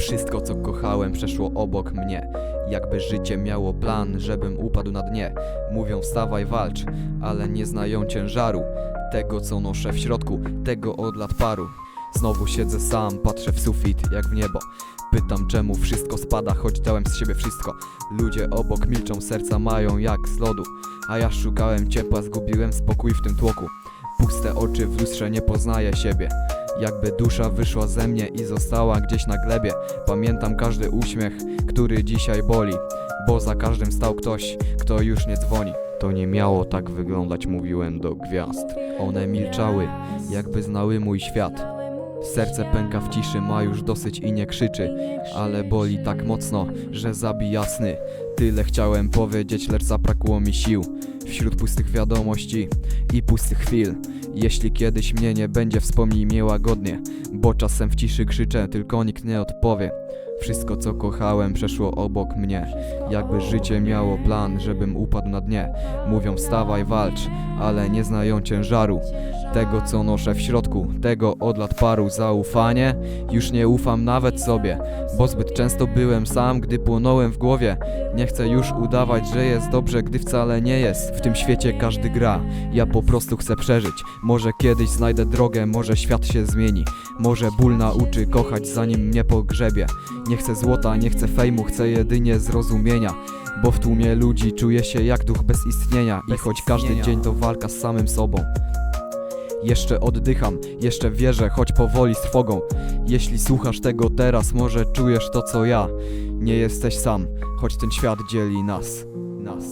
Wszystko co kochałem przeszło obok mnie. Jakby życie miało plan, żebym upadł na dnie. Mówią wstawaj walcz, ale nie znają ciężaru. Tego co noszę w środku, tego od lat paru. Znowu siedzę sam, patrzę w sufit jak w niebo. Pytam czemu wszystko spada, choć dałem z siebie wszystko. Ludzie obok milczą, serca mają jak z lodu. A ja szukałem ciepła, zgubiłem spokój w tym tłoku. Puste oczy w lustrze, nie poznaję siebie Jakby dusza wyszła ze mnie i została gdzieś na glebie. Pamiętam każdy uśmiech, który dzisiaj boli Bo za każdym stał ktoś, kto już nie dzwoni. To nie miało tak wyglądać, mówiłem do gwiazd. One milczały, jakby znały mój świat. Serce pęka w ciszy, ma już dosyć i nie krzyczy Ale boli tak mocno, że zabija sny Tyle chciałem powiedzieć, lecz zabrakło mi sił Wśród pustych wiadomości i pustych chwil. Jeśli kiedyś mnie nie będzie, wspomnij mnie łagodnie Bo czasem w ciszy krzyczę, tylko nikt nie odpowie. Wszystko co kochałem przeszło obok mnie. Jakby życie miało plan, żebym upadł na dnie. Mówią wstawaj, walcz, ale nie znają ciężaru. Tego co noszę w środku, tego od lat paru Zaufanie? Już nie ufam nawet sobie Bo zbyt często byłem sam, gdy płonąłem w głowie. Nie chcę już udawać, że jest dobrze, gdy wcale nie jest. W tym świecie każdy gra, ja po prostu chcę przeżyć. Może kiedyś znajdę drogę, może świat się zmieni. Może ból nauczy kochać zanim mnie pogrzebie. Nie chcę złota, nie chcę fejmu, chcę jedynie zrozumienia. Bo w tłumie ludzi czuję się jak duch bez istnienia. I choć każdy dzień to walka z samym sobą jeszcze oddycham, jeszcze wierzę, choć powoli z trwogą Jeśli słuchasz tego teraz, może czujesz to co ja. Nie jesteś sam, choć ten świat dzieli nas Nas